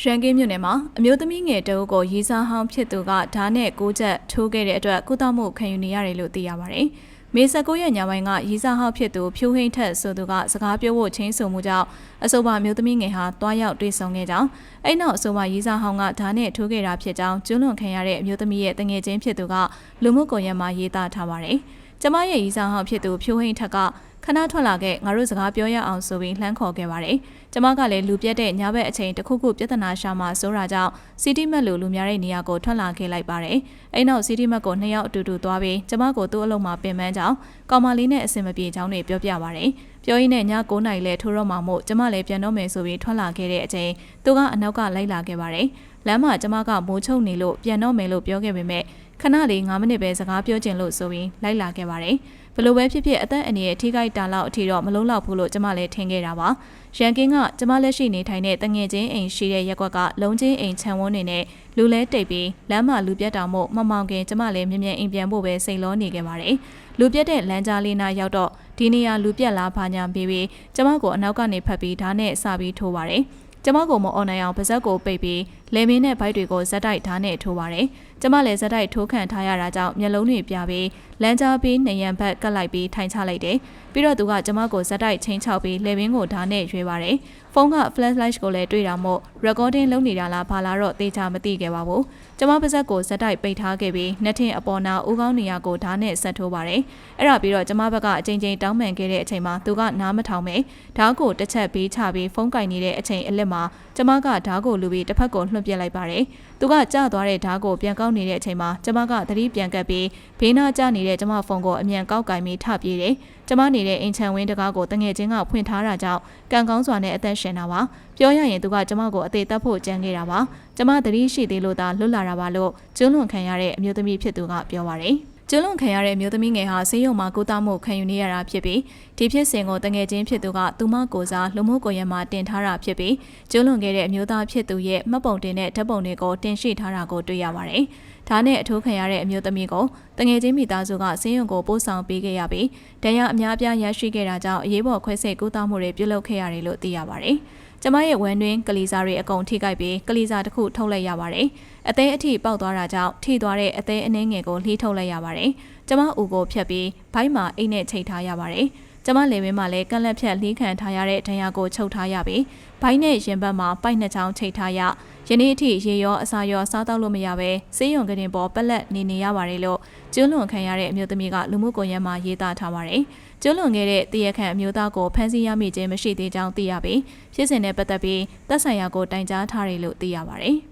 ရန်ကင်းမြို့နယ်မှာအမျိုးသမီးငယ်တအုပ်ကိုရေးစားဟောင်းဖြစ်သူကဓာတ်နဲ့ကိုးချက်ထိုးခဲ့တဲ့အတွက်ကုသမှုခံယူနေရတယ်လို့သိရပါတယ်။မေ19ရက်ညပိုင်းကရေးစားဟောင်းဖြစ်သူဖြိုးဟိန်းထက်ဆိုသူကစကားပြောဖို့ချင်းဆိုမှုကြောင့်အဆိုပါအမျိုးသမီးငယ်ဟာတွားရောက်တွေ့ဆုံခဲ့ကြောင်းအဲ့နောက်အဆိုပါရေးစားဟောင်းကဓာတ်နဲ့ထိုးခဲ့တာဖြစ်ကြောင်းကျွလွန်ခံရတဲ့အမျိုးသမီးရဲ့တငယ်ချင်းဖြစ်သူကလူမှုကွန်ရက်မှာရေးသားထားပါတယ်။ကျမရဲ့ရေးစားဟောင်းဖြစ်သူဖြိုးဟိန်းထက်က ခဏထွက်လာခဲ့ငါတို့စကားပြောရအောင်ဆိုပြီးလှမ်းခေါ်ခဲ့ပါတယ်။ကျမကလည်းလူပြက်တဲ့ညဘက်အချိန်တစ်ခုခုပြဿနာရှာမှဆိုတာကြောင့်စီတီမက်လိုလူများတဲ့နေရာကိုထွက်လာခဲ့လိုက်ပါတယ်။အဲ့နောက်စီတီမက်ကိုနှစ်ယောက်အတူတူသွားပြီးကျမကိုသူ့အလုံးမှာပင်ပန်းကြောင်းကောင်မလေးနဲ့အဆင်မပြေကြောင်းတွေပြောပြပါတယ်။ပြောရင်းနဲ့ည9နာရီလဲထိုးတော့မှမို့ကျမလည်းပြန်တော့မယ်ဆိုပြီးထွက်လာခဲ့တဲ့အချိန်သူကအနောက်ကလိုက်လာခဲ့ပါတယ်။လမ်းမှာကျမကမိုးချုပ်နေလို့ပြန်တော့မယ်လို့ပြောခဲ့ပေမဲ့ ခဏလေး9မိနစ်ပဲစကားပြောချင်လို့ဆိုပြီးလိုက်လာခဲ့ပါတယ်။ဘလို့ပဲဖြစ်ဖြစ်အသက်အန္တရာယ်ထိခိုက်တာလောက်အထိတော့မလုံးလောက်ဘူးလို့ကျွန်မလည်းထင်ခဲ့တာပါ။ရန်ကင်းကကျွန်မလက်ရှိနေထိုင်တဲ့တငယ်ချင်းအိမ်ရှိတဲ့ရက်ကွက်ကလုံချင်းအိမ်ခြံဝန်းတွေနဲ့လူလဲတိတ်ပြီးလမ်းမှာလူပြတ်တောင်မို့မမောင်ခင်ကျွန်မလည်းမြင်မြန်အိမ်ပြန်ဖို့ပဲစိတ်လောနေခဲ့ပါတယ်။လူပြတ်တဲ့လမ်းကြားလေးနားရောက်တော့ဒီနေရာလူပြတ်လားဘာညာပြီးပြီးကျွန်မကိုအနောက်ကနေဖက်ပြီးဓာတ်နဲ့စပြီးထိုးပါတယ်။ကျမကိုမအွန်နိုင်အောင်ပါဇက်ကိုပိတ်ပြီး လေမင်းနဲ့ဘိုက်တွေကိုဇက်တိုက်ဓာတ်နဲ့ထိုးပါတယ်။ကျမလည်းဇက်တိုက်ထိုးခံထားရတာကြောင့်မျက်လုံးတွေပြပြီးလမ်းကြားပြီးနေရန်ဘက်ကတ်လိုက်ပြီးထိုင်ချလိုက်တယ်။ပြီးတော့သူကကျမကိုဇက်တိုက်ချင်းချောက်ပြီးလေမင်းကိုဓာတ်နဲ့ရွေးပါတယ်။ဖုန်းက flash light ကိုလည်းတွေ့တာမို့ recording လုပ်နေတာလားဘာလားတော့သေချာမသိခဲ့ပါဘူး။ကျမပါဇက်ကိုဇက်တိုက်ပိတ်ထားခဲ့ပြီးနှစ်ထင်အပေါ်နာဦးကောင်းနေရာကိုဓာတ်နဲ့ဆက်ထိုးပါတယ်။အဲ့ဒါပြီးတော့ကျမဘက်ကအချိန်ချင်းတောင်းပန်ခဲ့တဲ့အချိန်မှာသူကနားမထောင်ပဲဓာတ်ကိုတစ်ချက်ပေးချပြီးဖုန်းကင်နေတဲ့အချိန်အလက်မှာကျမကဓာတ်ကိုလူပြီးတစ်ဖက်ကိုလွှတ်ပြလိုက်ပါတယ်။သူကကြာသွားတဲ့ဓာတ်ကိုပြန်ကောက်နေတဲ့အချိန်မှာကျမကသတိပြန်ကပ်ပြီးဘေးနားကျနေတဲ့ကျမဖုန်းကိုအမြန်ကောက်ကင်ပြီးထပြေးတယ်။ကျမနေတဲ့အင်ချန်ဝင်းတကားကိုတငယ်ချင်းကဖွင့်ထားတာကြောင့်ကံကောင်းစွာနဲ့အသက်ရှင်တာပါ။ပြောရရင်သူကကျမကိုအသေးသက်ဖို့ကြံခဲ့တာပါ။ကျမသတိရှိသေးလို့သာလွတ်လာတာပါလို့ကျွလွန်ခံရတဲ့အမျိုးသမီးဖြစ်သူကပြောပါတယ်။ ကျွလွန်ခံရတဲ့မျိုးသမီးငယ်ဟာဆေးရုံမှာကုသမှုခံယူနေရတာဖြစ်ပြီးဒီဖြစ်စဉ်ကိုတငယ်ချင်းဖြစ်သူကသူမကိုစားလူမှုကွန်ရက်မှာတင်ထားတာဖြစ်ပြီးကျွလွန်ခဲ့တဲ့အမျိုးသားဖြစ်သူရဲ့မှတ်ပုံတင်တဲ့ဓာတ်ပုံတွေကိုတင်ရှိထားတာကိုတွေ့ရပါတယ်။ဒါနဲ့အထိုးခံရတဲ့အမျိုးသမီးကိုတငယ်ချင်းမိသားစုကဆေးရုံကိုပို့ဆောင်ပေးခဲ့ရပြီးဒဏ်ရာအများအပြားရရှိခဲ့တာကြောင့်အရေးပေါ်ခွဲစိတ်ကုသမှုတွေပြုလုပ်ခဲ့ရတယ်လို့သိရပါတယ်။ ကျမရဲ့ဝမ်းတွင်းကလီစာတွေအကုန်ထိခိုက်ပြီးကလီစာတစ်ခုထုတ်လိုက်ရပါတယ်။အသေးအထိပေါက်သွားတာကြောင့်ထိသွားတဲ့အသေးအနှင်းငယ်ကိုလှီးထုတ်လိုက်ရပါတယ်။ကျမအူကိုဖြတ်ပြီးဘိုက်မှာအိတ်နဲ့ချိတ်ထားရပါတယ်။ ကျမလေဝင်းမှာလည်းကန့်လက်ဖြတ်လှီးခံထားရတဲ့ဒဏ်ရာကိုချုပ်ထားရပြီးဘိုင်းနဲ့ရင်ဘတ်မှာပိုက်နှစ်ချောင်းချိတ်ထားရယနေ့အထိရေရောအစာရောစားတော့လို့မရပဲစေးရုံကတင်ပေါ်ပက်လက်နေနေရပါတယ်လို့ကျွလွန်ခံရတဲ့အမျိုးသမီးကလူမှုကွန်ရက်မှာရေးသားထားပါတယ်။ကျွလွန်ခဲ့တဲ့တရခန့်အမျိုးသားကိုဖမ်းဆီးရမိခြင်းမရှိသေးကြောင်းသိရပြီးဖြစ်စဉ်နဲ့ပတ်သက်ပြီးသက်ဆိုင်ရာကိုတိုင်ကြားထားတယ်လို့သိရပါတယ်။